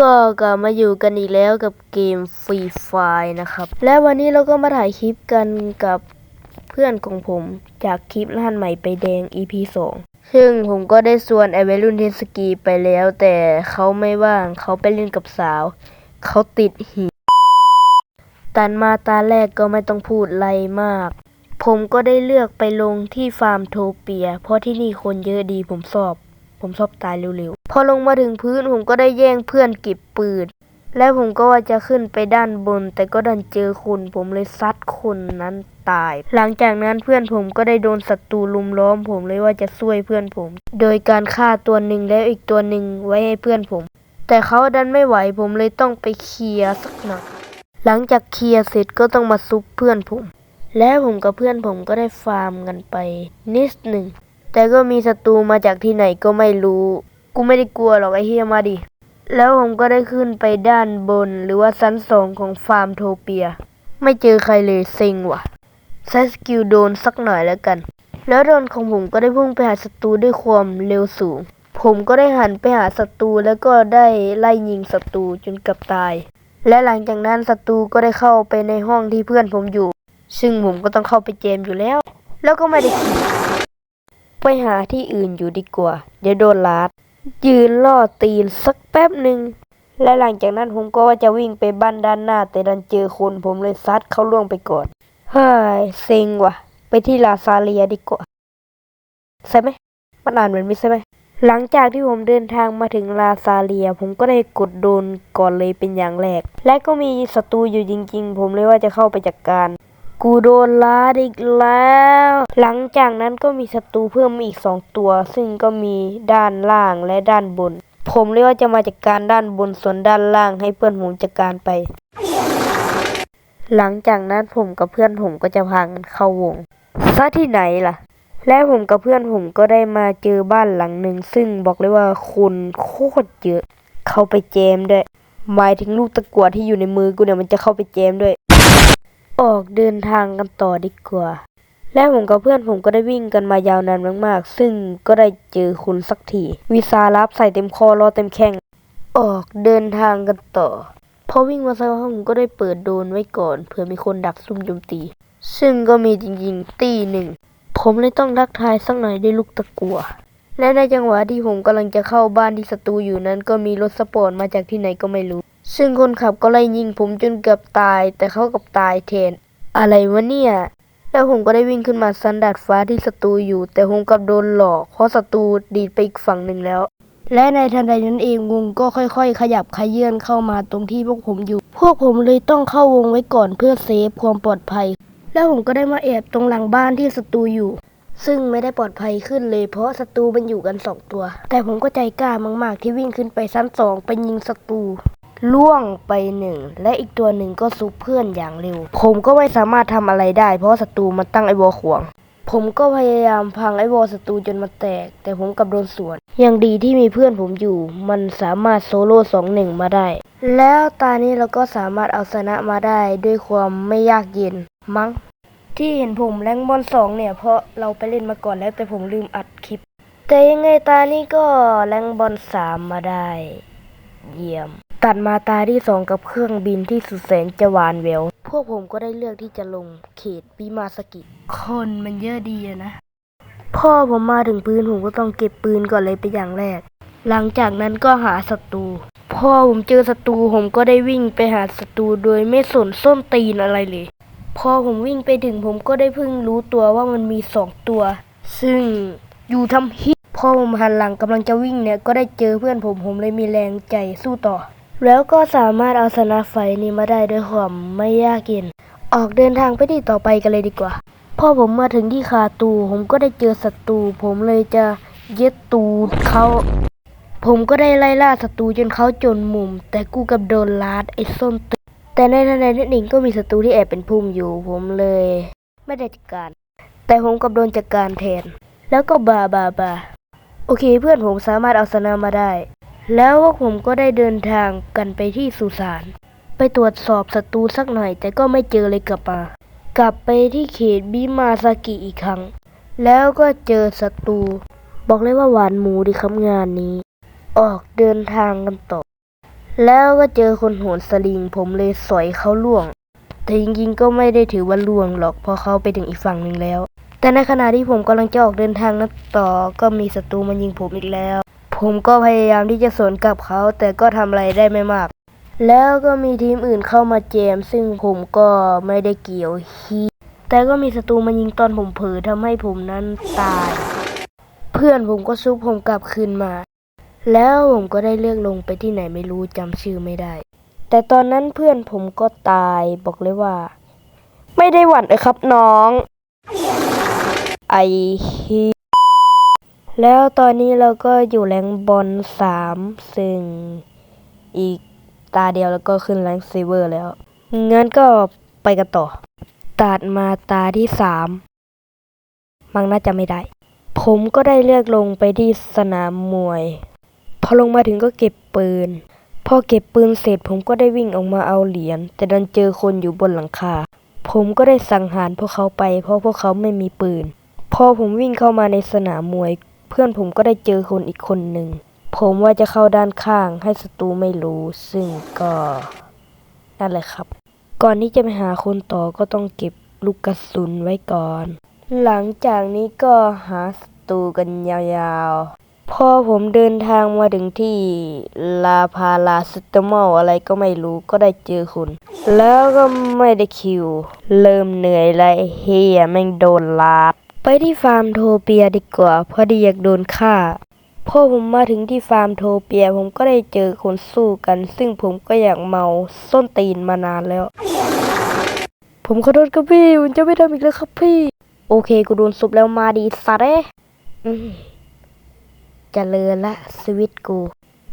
ก็กลับมาอยู่กันอีกแล้วกับเกมฟรีไฟนะครับ และวันนี้เราก็มาถ่ายคลิปกันกับเพื่อนของผมจากคลิปรหัสใหม่ไปแดง EP 2 ซึ่งผมก็ได้ส่วนไอเวรุ่นเทนสกีไปแล้ว แต่เขาไม่ว่างเขาไปเล่นกับสาว เขาติดหีตันมาตาแรกก็ไม่ต้องพูดอะไรมาก ผมก็ได้เลือกไปลงที่ฟาร์มโทเปีย เพราะที่นี่คนเยอะดีผมชอบ ผมชอบตายเร็วๆ พอลงมาถึงพื้นผมก็ได้แย่งเพื่อนเก็บปืน และผมก็ว่าจะขึ้นไปด้านบน แต่ก็ดันเจอคนผมเลยซัดคนนั้นตาย หลังจากนั้นเพื่อนผมก็ได้โดนศัตรูลุมล้อม ผมเลยว่าจะช่วยเพื่อนผม โดยการฆ่าตัวหนึ่งแล้วอีกตัวหนึ่งไว้ให้เพื่อนผม แต่เขาดันไม่ไหวผมเลยต้องไปเคลียร์สักหน่อยหลังจากเคลียร์เสร็จก็ต้องมาซุปเพื่อนผม และผมกับเพื่อนผมก็ได้ฟาร์มกันไปนิดหนึ่ง แต่ก็มีศัตรูมาจากที่ไหนก็ไม่รู้ กูไม่ได้กลัวหรอกไอ้เฮียมาดิ แล้วผมก็ได้ขึ้นไปด้านบนหรือว่าชั้นสองของฟาร์มโทเปีย ไม่เจอใครเลยเซ็งว่ะใช้สกิลโดนสักหน่อยแล้วกัน แล้วโดนของผมก็ได้พุ่งไปหาศัตรูด้วยความเร็วสูง ผมก็ได้หันไปหาศัตรูแล้วก็ได้ไล่ยิงศัตรูจนกับตาย และหลังจากนั้นศัตรูก็ได้เข้าไปในห้องที่เพื่อนผมอยู่ ซึ่งผมก็ต้องเข้าไปเจมอยู่แล้ว แล้วก็ไม่ได้ ไปหาที่อื่นอยู่ดีกว่า เดี๋ยวโดนลาด ยืนล่อตีนสักแป๊บหนึ่ง และหลังจากนั้นผมก็ว่าจะวิ่งไปบ้านด้านหน้า แต่ดันเจอคนผมเลยซัดเข้าล่วงไปก่อน เฮ้ยเซ็งว่ะ ไปที่ลาซาเลียดีกว่า ใช่ไหมมันอ่านเหมือนมิใช่ไหม หลังจากที่ผมเดินทางมาถึงลาซาเลีย ผมก็ได้กดโดนก่อนเลยเป็นอย่างแรก และก็มีศัตรูอยู่จริง ๆ ผมเลยว่าจะเข้าไปจัดกการ กูโดนลาอีกแล้ว หลังจากนั้นก็มีศัตรูเพิ่มมาอีกสองตัว ซึ่งก็มีด้านล่างและด้านบน ผมเลยกว่าจะมาจัดกการด้านบนส่วนด้านล่างให้เพื่อนผมจัดการไป หลังจากนั้นผมกับเพื่อนผมก็จะพากันเข้าวงซะที่ไหนล่ะ และผมกับเพื่อนผมก็ได้มาเจอบ้านหลังหนึ่งซึ่งบอกเลยว่าคนโคตรเยอะ เข้าไปเจมด้วยหมายถึงลูกตะกั่วที่อยู่ในมือกูเนี่ยมันจะเข้าไปเจมด้วย ออกเดินทางกันต่อดีกว่า และผมกับเพื่อนผมก็ได้วิ่งกันมายาวนานมากๆ ซึ่งก็ได้เจอคุณสักทีวิซารับใส่เต็มคอรอเต็มแข้งออกเดินทางกันต่อพอวิ่งมาสักพักผมก็ได้เปิดโดนไว้ก่อนเผื่อมีคนดักซุ่มโจมตี ซึ่งก็มีจริงๆตีหนึ่ง ผมเลยต้องทักทายสักหน่อยด้วยลูกตะกัว และในจังหวะที่ผมกำลังจะเข้าบ้านที่ศัตรูอยู่นั้น ก็มีรถสปอร์ตมาจากที่ไหนก็ไม่รู้ ซึ่งคนขับก็ไล่ยิงผมจนเกือบตาย แต่เขากับตายแทน อะไรวะเนี่ย แล้วผมก็ได้วิ่งขึ้นมาซันดาดฟ้าที่ศัตรูอยู่ แต่ผมกับโดนหลอก เพราะศัตรูดีดไปอีกฝั่งหนึ่งแล้ว และในทันใดนั้นเองวงก็ค่อยๆ ขยับขยื่นเข้ามาตรงที่พวกผมอยู่ พวกผมเลยต้องเข้าวงไว้ก่อนเพื่อเซฟความปลอดภัย แล้วผมก็ได้มาแอบตรงหลังบ้านที่ศัตรูอยู่ซึ่งไม่ได้ปลอดภัยขึ้นเลยเพราะศัตรูมันอยู่กันสองตัว แต่ผมก็ใจกล้ามาก ๆ ที่วิ่งขึ้นไปชั้นสองไปยิงศัตรู ล่วงไปหนึ่ง และอีกตัวหนึ่งก็ซุปเพื่อนอย่างเร็ว ผมก็ไม่สามารถทำอะไรได้ เพราะศัตรูมันตั้งไอวอลขวาง ผมก็พยายามพังไอวอลศัตรูจนมันแตก แต่ผมกลับโดนสวน ยังดีที่มีเพื่อนผมอยู่ มันสามารถโซโล่สองหนึ่งมาได้ แล้วตานี้เราก็สามารถเอาชนะมาได้ด้วยความไม่ยากเย็นมั้ง ที่เห็นผมแรงบอลสองเนี่ย เพราะเราไปเล่นมาก่อนแล้วแต่ผมลืมอัดคลิป แต่ยังไงตานี้ก็แรงบอลสามมาได้ เยี่ยม ตัดมาตาที่สองกับเครื่องบินที่สุดแสนจะหวานแหวว พวกผมก็ได้เลือกที่จะลงเขตบิมาสกิ คนมันเยอะดีอะนะ พ่อผมมาถึงปืนผมก็ต้องเก็บปืนก่อนเลยเป็นอย่างแรก หลังจากนั้นก็หาศัตรูพอผมเจอศัตรูผมก็ได้วิ่งไปหาศัตรูโดยไม่สนส้นตีนอะไรเลย พอผมวิ่งไปถึงผมก็ได้เพิ่งรู้ตัวว่ามันมีสองตัว ซึ่งอยู่ทำฮิตพอผมหันหลังกำลังจะวิ่งเนี่ยก็ได้เจอเพื่อนผมผมเลยมีแรงใจสู้ต่อ แล้วก็สามารถเอาชนะไฟนี้มาได้ด้วยความไม่ยากเย็น ออกเดินทางไปที่ต่อไปกันเลยดีกว่า พอผมมาถึงที่คาตู ผมก็ได้เจอศัตรู ผมเลยจะเย็ดตูดเขา ผมก็ได้ไล่ล่าศัตรูจนเขาจนมุม แต่กูกับโดนลาดไอ้ส้นตึกแต่ในทันใดนั้นเองก็มีศัตรูที่แอบเป็นพุ่มอยู่ ผมเลย ไม่ได้จัดการ แต่ผมกับโดนจัดการแทน แล้วก็บาบาบาโอเค เพื่อนผมสามารถเอาชนะมาได้ แล้วพวกผมก็ได้เดินทางกันไปที่สุสาน ไปตรวจสอบศัตรูสักหน่อย แต่ก็ไม่เจอเลยกลับมา กลับไปที่เขตบิมาซากิอีกครั้ง แล้วก็เจอศัตรู บอกเลยว่าหวานหมูดีครับงานนี้ ออกเดินทางกันต่อ แล้วก็เจอคนโหนสลิง ผมเลยสอยเขาล่วง แต่จริงๆก็ไม่ได้ถือว่าล่วงหรอกเพราะเขาไปถึงอีกฝั่งหนึ่งแล้ว แต่ในขณะที่ผมกำลังจะออกเดินทางนั้นต่อ ก็มีศัตรูมายิงผมอีกแล้ว ผมก็พยายามที่จะสวนกับเขา แต่ก็ทำอะไรได้ไม่มาก แล้วก็มีทีมอื่นเข้ามาแจม ซึ่งผมก็ไม่ได้เกี่ยวฮีแต่ก็มีศัตรูมายิงตอนผมเผลอทำให้ผมนั้นตาย เพื่อนผมก็ซุบผมกลับคืนมา แล้วผมก็ได้เลือกลงไปที่ไหนไม่รู้จำชื่อไม่ได้ แต่ตอนนั้นเพื่อนผมก็ตายบอกเลยว่า ไม่ได้หวั่นเลยครับน้อง ไอฮี แล้วตอนนี้เราก็อยู่แรงบอลสามซึ่งอีกตาเดียวแล้วก็ขึ้นแรงซีเวอร์แล้ว งั้นก็ไปกันต่อ ตัดมาตาที่สามมังน่าจะไม่ได้ ผมก็ได้เลือกลงไปที่สนามมวย พอลงมาถึงก็เก็บปืน พอเก็บปืนเสร็จผมก็ได้วิ่งออกมาเอาเหรียญ แต่ดันเจอคนอยู่บนหลังคา ผมก็ได้สังหารพวกเขาไป เพราะพวกเขาไม่มีปืน พอผมวิ่งเข้ามาในสนามมวย เพื่อนผมก็ได้เจอคนอีกคนหนึ่ง ผมว่าจะเข้าด้านข้างให้ศัตรูไม่รู้ ซึ่งก็นั่นแหละครับ ก่อนที่จะไปหาคนต่อก็ต้องเก็บลูกกระสุนไว้ก่อน หลังจากนี้ก็หาศัตรูกันยาวๆ พอผมเดินทางมาถึงที่ลาพาลาสตมอลอะไรก็ไม่รู้ก็ได้เจอคุณ แล้วก็ไม่ได้คิว เริ่มเหนื่อยแล้วไอ้เฮียแม่งโดนลาด ไปที่ฟาร์มโทเปียดีกว่าพราะดีอยากโดนฆ่าพอผมมาถึงที่ฟาร์มโทเปีย ผมก็ได้เจอคนสู้กัน ซึ่งผมก็อยากเมาส้นตีนมานานแล้ว ผมขอโทษครับพี่ผมจะไม่ทำอีกแล้วครับพี่ โอเคกูโดนซุบแล้วมาดีสัตว์เอ้ยอืมเจริญละชีวิตกู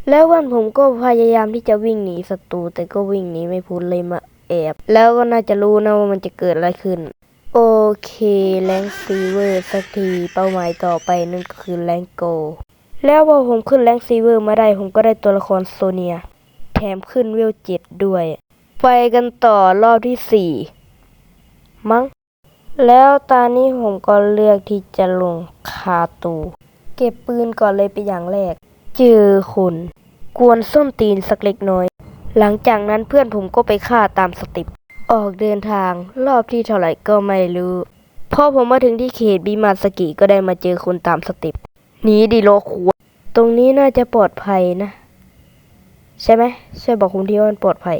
แล้ววันผมก็พยายามที่จะวิ่งหนีศัตรูแต่ก็วิ่งหนีไม่พ้นเลยมาแอบ แล้วก็น่าจะรู้นะว่ามันจะเกิดอะไรขึ้น โอเคแรงซีเวอร์สักทีเป้าหมายต่อไปนั่นก็คือแรงโก แล้วพอผมขึ้นแรงซีเวอร์มาได้ผมก็ได้ตัวละครโซเนีย แถมขึ้นเวลเจ็ดด้วย ไปกันต่อรอบที่สี่มั้ง แล้วตอนนี้ผมก็เลือกที่จะลงคาตู เก็บปืนก่อนเลยเป็นอย่างแรก เจอคนกวนส้นตีนสักเล็กน้อย หลังจากนั้นเพื่อนผมก็ไปฆ่าตามสติป ออกเดินทางรอบที่เท่าไหร่ก็ไม่รู้ พอผมมาถึงที่เขตบิมาสกิก็ได้มาเจอคนตามสเติปหนีดิโลคูตรงนี้น่าจะปลอดภัยนะ ใช่ไหมช่วยบอกคุณที่ว่ามันปลอดภัย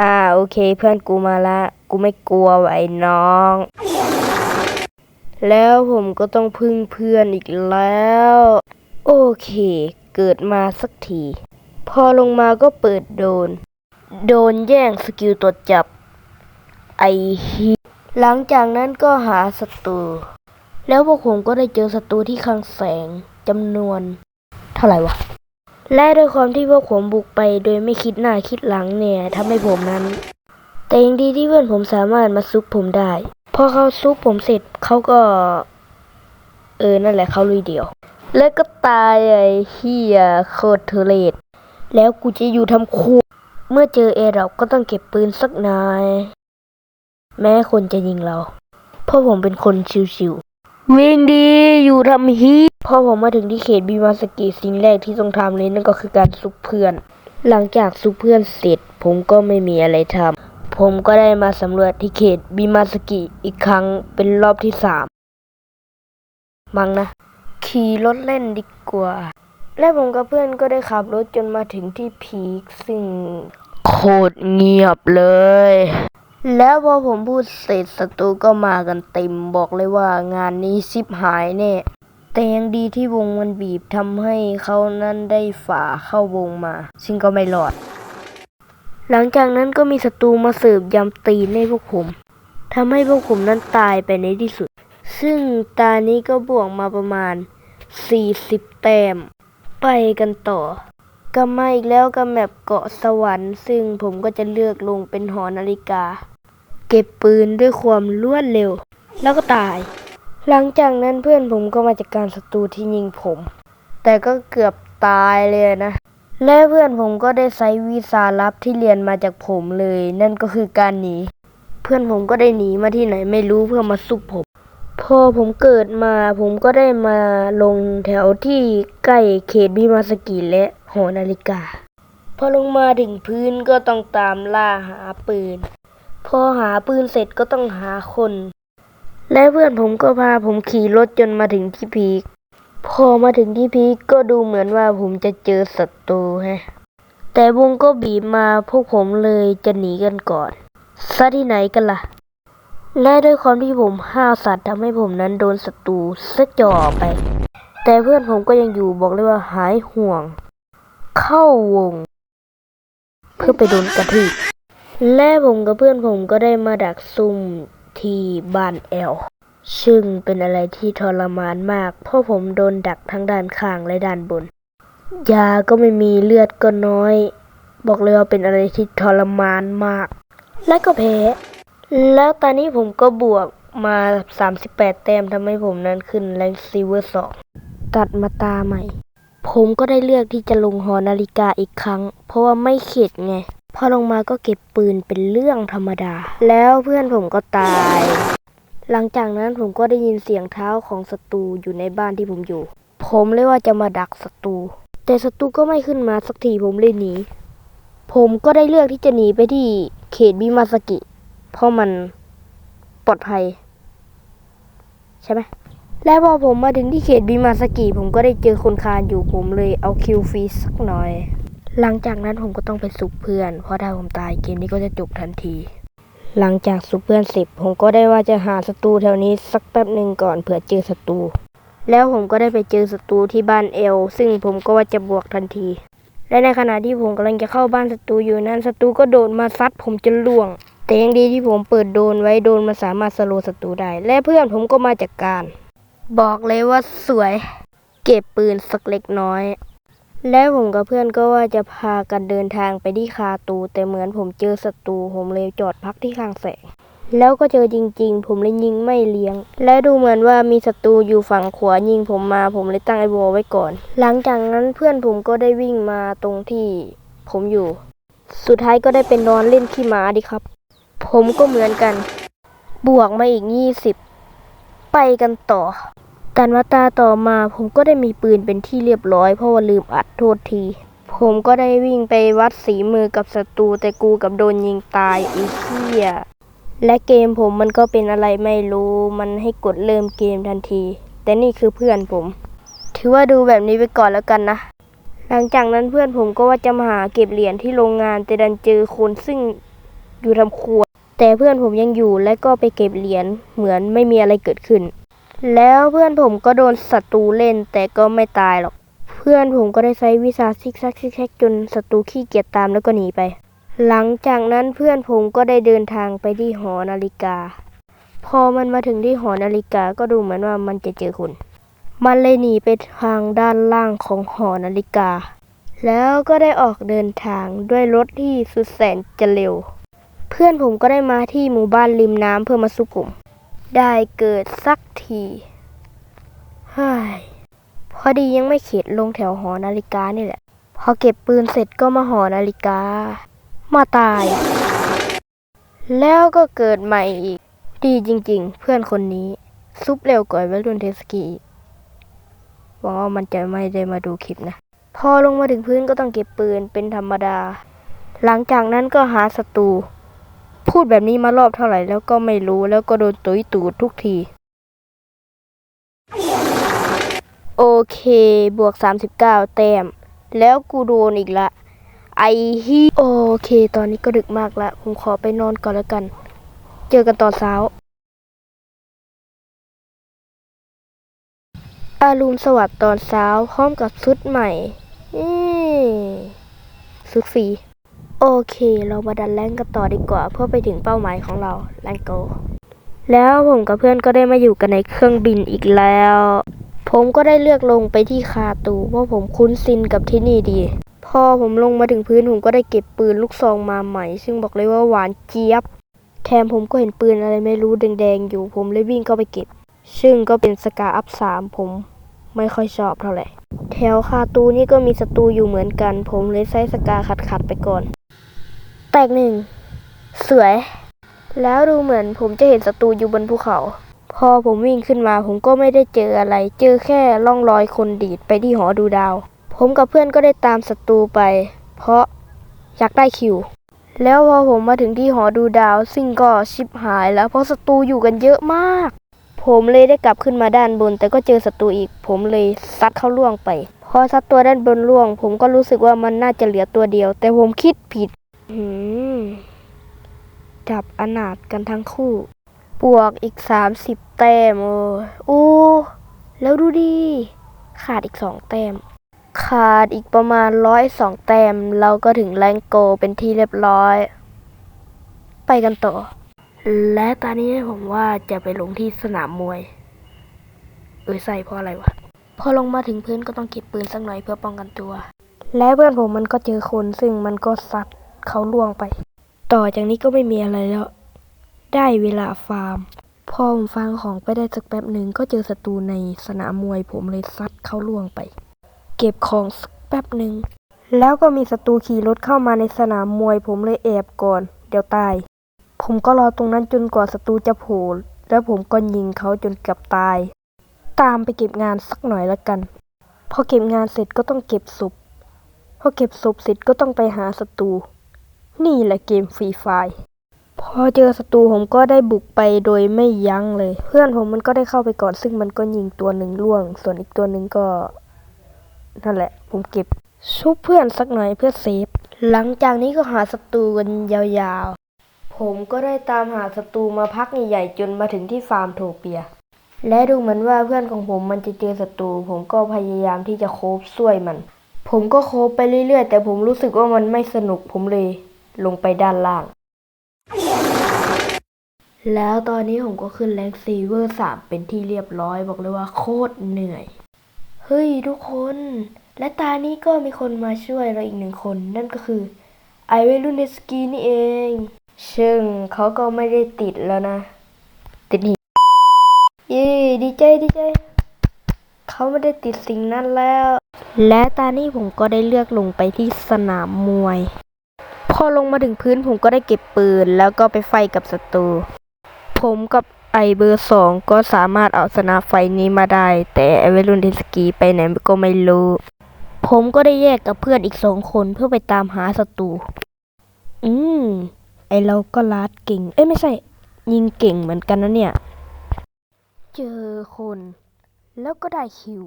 อ่าโอเค เพื่อนกูมาละ กูไม่กลัวไวะไอ้น้อง แล้วผมก็ต้องพึ่งเพื่อนอีกแล้ว โอเค เกิดมาสักที พอลงมาก็เปิดโดน โดนแย่งสกิลตรวจจับ ไอฮีหลังจากนั้นก็หาศัตรูแล้วพวกผมก็ได้เจอศัตรูที่คลังแสงจำนวน เท่าไหร่วะ และด้วยความที่พวกผมบุกไปโดยไม่คิดหน้าคิดหลังเนี่ยทำให้ผมนั้น แต่ยังดีที่เพื่อนผมสามารถมาซุปผมได้ พอเขาซุปผมเสร็จเขาก็ เออ นั่นแหละเขาลุยเดียว แล้วก็ตายไอ้เฮียโคตรเทเลตแล้วกูจะอยู่ทำคูเมื่อเจอเอเราก็ต้องเก็บปืนสักนาย แม้คนจะยิงเรา เพราะผมเป็นคนชิวๆวิ่งดีอยู่ทำฮีพอผมมาถึงที่เขตบิมาสกิสิ่งแรกที่ต้องทำเลยนั่นก็คือการซุปเพื่อน หลังจากซุปเพื่อนเสร็จ ผมก็ไม่มีอะไรทำผมก็ได้มาสำรวจที่เขตบิมาสกิอีกครั้งเป็นรอบที่สามมั้งนะ ขี่รถเล่นดีกว่า และผมกับเพื่อนก็ได้ขับรถจนมาถึงที่พีคซึ่งโคตรเงียบเลย แล้วพอผมพูดเสร็จศัตรูก็มากันเต็มบอกเลยว่างานนี้ชิบหายแน่ แต่ยังดีที่วงมันบีบทำให้เขานั้นได้ฝ่าเข้าวงมา ซึ่งก็ไม่รอด หลังจากนั้นก็มีศัตรูมาเสิร์ฟยำตีนให้พวกผมทำให้พวกผมนั้นตายไปในที่สุด ซึ่งตานี้ก็บวกมาประมาณ 40 แต้ม ไปกันต่อกลับมาอีกแล้วกับแมปเกาะสวรรค์ ซึ่งผมก็จะเลือกลงเป็นหอนาฬิกา เก็บปืนด้วยความรวดเร็ว แล้วก็ตาย หลังจากนั้นเพื่อนผมก็มาจากการศัตรูที่ยิงผม แต่ก็เกือบตายเลยนะ และเพื่อนผมก็ได้ใช้วีซาลับที่เรียนมาจากผมเลย นั่นก็คือการหนี เพื่อนผมก็ได้หนีมาที่ไหนไม่รู้เพื่อมาซุบผม พอผมเกิดมาผมก็ได้มาลงแถวที่ใกล้เขตบิมาสกิและหอนาฬิกา พอลงมาถึงพื้นก็ต้องตามล่าหาปืน พอหาปืนเสร็จก็ต้องหาคน และเพื่อนผมก็พาผมขี่รถจนมาถึงที่พีคพอมาถึงที่พีคก็ดูเหมือนว่าผมจะเจอศัตรูแฮะแต่วงก็บีบมาพวกผมเลยจะหนีกันก่อนซะที่ไหนกันล่ะ และด้วยความที่ผมห้าวสัตว์ทำให้ผมนั้นโดนศัตรูซะจ่อไป แต่เพื่อนผมก็ยังอยู่บอกเลยว่าหายห่วง เข้าวง เพื่อไปโดนกระทืบ และผมกับเพื่อนผมก็ได้มาดักซุ่มที่บ้านแอล ซึ่งเป็นอะไรที่ทรมานมาก เพราะผมโดนดักทั้งด้านข้างและด้านบน ยาก็ไม่มีเลือดก็น้อย บอกเลยว่าเป็นอะไรที่ทรมานมาก และก็แพ้ แล้วตอนนี้ผมก็บวกมา 38 แต้มทำให้ผมนั้นขึ้นแรงซีเวอร์สองตัดมาตาใหม่ ผมก็ได้เลือกที่จะลงหอนาฬิกาอีกครั้ง เพราะว่าไม่เข็ดไง พอลงมาก็เก็บปืนเป็นเรื่องธรรมดา แล้วเพื่อนผมก็ตาย หลังจากนั้นผมก็ได้ยินเสียงเท้าของศัตรูอยู่ในบ้านที่ผมอยู่ ผมเลยว่าจะมาดักศัตรู แต่ศัตรูก็ไม่ขึ้นมาสักทีผมเลยหนี ผมก็ได้เลือกที่จะหนีไปที่เขตบิมาสกิ เพราะมันปลอดภัย ใช่ไหมและพอผมมาถึงที่เขตบิมาสกิ ผมก็ได้เจอคนคานอยู่ผมเลยเอาคิวฟรีสักหน่อย หลังจากนั้นผมก็ต้องไปสุกเพื่อน เพราะถ้าผมตายเกมนี้ก็จะจบทันที หลังจากสุกเพื่อนสิบผมก็ได้ว่าจะหาศัตรูแถวนี้สักแป๊บหนึ่งก่อนเผื่อเจอศัตรู แล้วผมก็ได้ไปเจอศัตรูที่บ้านเอล ซึ่งผมก็ว่าจะบวกทันที และในขณะที่ผมกำลังจะเข้าบ้านศัตรูอยู่นั้นศัตรูก็โดดมาซัดผมจนล่วง แต่ยังดีที่ผมเปิดโดนไว้โดนมันสามารถสโลศัตรูได้ และเพื่อนผมก็มาจัดกการ บอกเลยว่าสวย เก็บปืนสักเล็กน้อย และผมกับเพื่อนก็ว่าจะพากันเดินทางไปที่คาตู แต่เหมือนผมเจอศัตรูผมเลยจอดพักที่ข้างแสง แล้วก็เจอจริงๆ ผมเลยยิงไม่เลี้ยง และดูเหมือนว่ามีศัตรูอยู่ฝั่งขวายิงผมมาผมเลยตั้งไอโบไว้ก่อน หลังจากนั้นเพื่อนผมก็ได้วิ่งมาตรงที่ผมอยู่ สุดท้ายก็ได้เป็นนอนเล่นขี้หมาดิครับ ผมก็เหมือนกัน บวกมาอีกยี่สิบไปกันต่อ แต่มาตาต่อมาผมก็ได้มีปืนเป็นที่เรียบร้อยเพราะว่าลืมอัดโทษที ผมก็ได้วิ่งไปวัดสีมือกับศัตรูแต่กูกับโดนยิงตายอีกเหี้ยและเกมผมมันก็เป็นอะไรไม่รู้มันให้กดเริ่มเกมทันที แต่นี่คือเพื่อนผม ถือว่าดูแบบนี้ไปก่อนแล้วกันนะ หลังจากนั้นเพื่อนผมก็ว่าจะมาหาเก็บเหรียญที่โรงงานแต่ดันเจอคนซึ่งอยู่ทำครัว แต่เพื่อนผมยังอยู่และก็ไปเก็บเหรียญเหมือนไม่มีอะไรเกิดขึ้น แล้วเพื่อนผมก็โดนศัตรูเล่นแต่ก็ไม่ตายหรอก เพื่อนผมก็ได้ใช้วิชาซิกแซกซิกแซกจนศัตรูขี้เกียจตามแล้วก็หนีไป หลังจากนั้นเพื่อนผมก็ได้เดินทางไปที่หอนาฬิกา พอมันมาถึงที่หอนาฬิกาก็ดูเหมือนว่ามันจะเจอคนมันเลยหนีไปทางด้านล่างของหอนาฬิกา แล้วก็ได้ออกเดินทางด้วยรถที่สุดแสนจะเร็ว เพื่อนผมก็ได้มาที่หมู่บ้านริมน้ำเพื่อมาซุกผม ได้เกิดสักทีเฮ้ยพอดียังไม่เข็ดลงแถวหอนาฬิกานี่แหละ พอเก็บปืนเสร็จก็มาหอนาฬิกา มาตาย แล้วก็เกิดใหม่อีก ดีจริงๆ เพื่อนคนนี้ ซุปเร็วกว่าวัยรุ่นเทสกีอีกหวังว่ามันจะไม่ได้มาดูคลิปนะ พอลงมาถึงพื้นก็ต้องเก็บปืนเป็นธรรมดา หลังจากนั้นก็หาศัตรู พูดแบบนี้มารอบเท่าไหร่แล้วก็ไม่รู้แล้วก็โดนตุยตูดทุกที โอเค บวก 39 แต้ม แล้วกูโดนอีกละ ไอฮีโอเค ตอนนี้ก็ดึกมากละผมขอไปนอนก่อนแล้วกัน เจอกันตอนเช้าอารุณสวัสดิ์ตอนเช้าพร้อมกับชุดใหม่ อืมชุดฟรี โอเค เรามาดันแรงกันต่อดีกว่า เพื่อไปถึงเป้าหมายของเราแรงโก แล้วผมกับเพื่อนก็ได้มาอยู่กันในเครื่องบินอีกแล้ว ผมก็ได้เลือกลงไปที่คาตูเพราะผมคุ้นซินกับที่นี่ดี พอผมลงมาถึงพื้นผมก็ได้เก็บปืนลูกซองมาใหม่ ซึ่งบอกเลยว่าหวานเจี๊ยบ แถมผมก็เห็นปืนอะไรไม่รู้แดงๆอยู่ ผมเลยวิ่งเข้าไปเก็บ ซึ่งก็เป็นสกาอัพสามผมไม่ค่อยชอบเท่าไหร่ แถวคาตูนี่ก็มีศัตรูอยู่เหมือนกัน ผมเลยใช้สกาขัดๆไปก่อน ตกหนึ่ง สวย แล้วดูเหมือนผมจะเห็นศัตรูอยู่บนภูเขา พอผมวิ่งขึ้นมาผมก็ไม่ได้เจออะไร เจอแค่ร่องรอยคนดีดไปที่หอดูดาว ผมกับเพื่อนก็ได้ตามศัตรูไป เพราะอยากได้คิว แล้วพอผมมาถึงที่หอดูดาว ซึ่งก็ชิบหายแล้วเพราะศัตรูอยู่กันเยอะมาก ผมเลยได้กลับขึ้นมาด้านบน แต่ก็เจอศัตรูอีก ผมเลยซัดเข้าล่วงไป พอซัดตัวด้านบนล่วง ผมก็รู้สึกว่ามันน่าจะเหลือตัวเดียว แต่ผมคิดผิด จับอนาถกันทั้งคู่ บวกอีกสามสิบแต้มโอ้โอ้แล้วดูดี ขาดอีกสองแต้ม ขาดอีกประมาณร้อยสองแต้ม เราก็ถึงแรงโกเป็นที่เรียบร้อย ไปกันต่อ และตอนนี้ผมว่าจะไปลงที่สนามมวย เออใส่เพราะอะไรวะ พอลงมาถึงพื้นก็ต้องเก็บปืนสักหน่อยเพื่อป้องกันตัว และเพื่อนผมมันก็เจอคนซึ่งมันก็ซัดเขาล่วงไป ต่อจากนี้ก็ไม่มีอะไรแล้ว ได้เวลาฟาร์ม พอผมฟังของไปได้สักแป๊บหนึ่งก็เจอศัตรูในสนามมวยผมเลยซัดเขาล่วงไป เก็บของสักแป๊บหนึ่งแล้วก็มีศัตรูขี่รถเข้ามาในสนามมวยผมเลยแอบก่อน เดี๋ยวตาย ผมก็รอตรงนั้นจนกว่าศัตรูจะโผล่แล้วผมก็ยิงเขาจนเกือบตาย ตามไปเก็บงานสักหน่อยละกัน พอเก็บงานเสร็จก็ต้องเก็บศพพอเก็บศพเสร็จก็ต้องไปหาศัตรู นี่แหละเกมฟรีไฟพอเจอศัตรูผมก็ได้บุกไปโดยไม่ยั้งเลย เพื่อนผมมันก็ได้เข้าไปก่อน ซึ่งมันก็ยิงตัวหนึ่งล่วง ส่วนอีกตัวหนึ่งก็นั่นแหละ ผมเก็บชุบเพื่อนสักหน่อยเพื่อเซฟหลังจากนี้ก็หาศัตรูกันยาวๆ ผมก็ได้ตามหาศัตรูมาพักใหญ่ๆจนมาถึงที่ฟาร์มโทเปีย และดูเหมือนว่าเพื่อนของผมมันจะเจอศัตรูผมก็พยายามที่จะโคบช่วยมัน ผมก็โคบไปเรื่อยๆ แต่ผมรู้สึกว่ามันไม่สนุกผมเลย ลงไปด้านล่าง แล้วตอนนี้ผมก็ขึ้นแรงซีเวอร์สามเป็นที่เรียบร้อยบอกเลยว่าโคตรเหนื่อย เฮ้ยทุกคน และตานี้ก็มีคนมาช่วยเราอีกหนึ่งคน นั่นก็คือ ไอเวลุนเนสกีนี่เอง ซึ่งเขาก็ไม่ได้ติดแล้วนะ ติดหีเย้ดีใจดีใจเขาไม่ได้ติดสิ่งนั้นแล้ว และตานี้ผมก็ได้เลือกลงไปที่สนามมวย พอลงมาถึงพื้นผมก็ได้เก็บปืน แล้วก็ไปไฟกับศัตรู ผมกับไอเบอร์สองก็สามารถเอาชนะไฟนี้มาได้ แต่ไอเวลุนเทสกีไปไหนก็ไม่รู้ ผมก็ได้แยกกับเพื่อนอีกสองคนเพื่อไปตามหาศัตรู อืม ไอเราก็ลาดเก่ง เอ้ยไม่ใช่ ยิงเก่งเหมือนกันนะเนี่ย เจอคน แล้วก็ได้คิว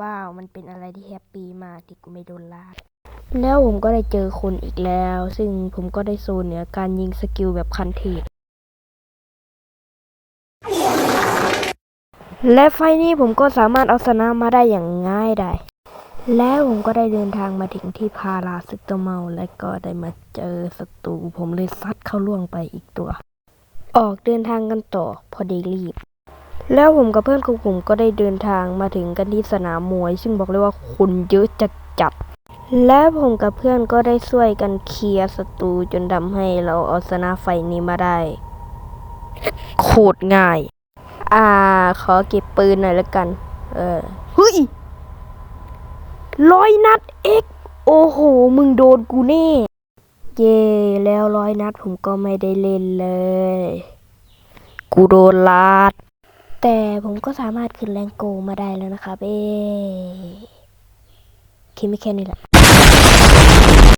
ว้าว มันเป็นอะไรที่แฮปปี้มากที่กูไม่โดนลาด แล้วผมก็ได้เจอคนอีกแล้ว ซึ่งผมก็ได้โซนเหนือการยิงสกิลแบบคันเทพและไฟนี้ผมก็สามารถเอาชนะมาได้อย่างง่ายได้ แล้วผมก็ได้เดินทางมาถึงที่พาราซึกโตเมา และก็ได้มาเจอศัตรูผมเลยซัดเข้าล่วงไปอีกตัว ออกเดินทางกันต่อพอดีรีบ แล้วผมกับเพื่อนของผมก็ได้เดินทางมาถึงกันที่สนามมวย ซึ่งบอกเลยว่าคนเยอะจัดจัด และผมกับเพื่อนก็ได้ช่วยกันเคลียร์ศัตรูจนทำให้เราเอาชนะไฟนี้มาได้ โคตรง่าย อ่า ขอเก็บปืนหน่อยละกัน เออเฮ้ยร้อยนัดเอ็กโอ้โห มึงโดนกูแน่ เย่แล้วร้อยนัดผมก็ไม่ได้เล่นเลย กูโดนลาด แต่ผมก็สามารถขึ้นแรงโกมาได้แล้วนะครับ เอ๊คิดไม่แค่นี้แหละ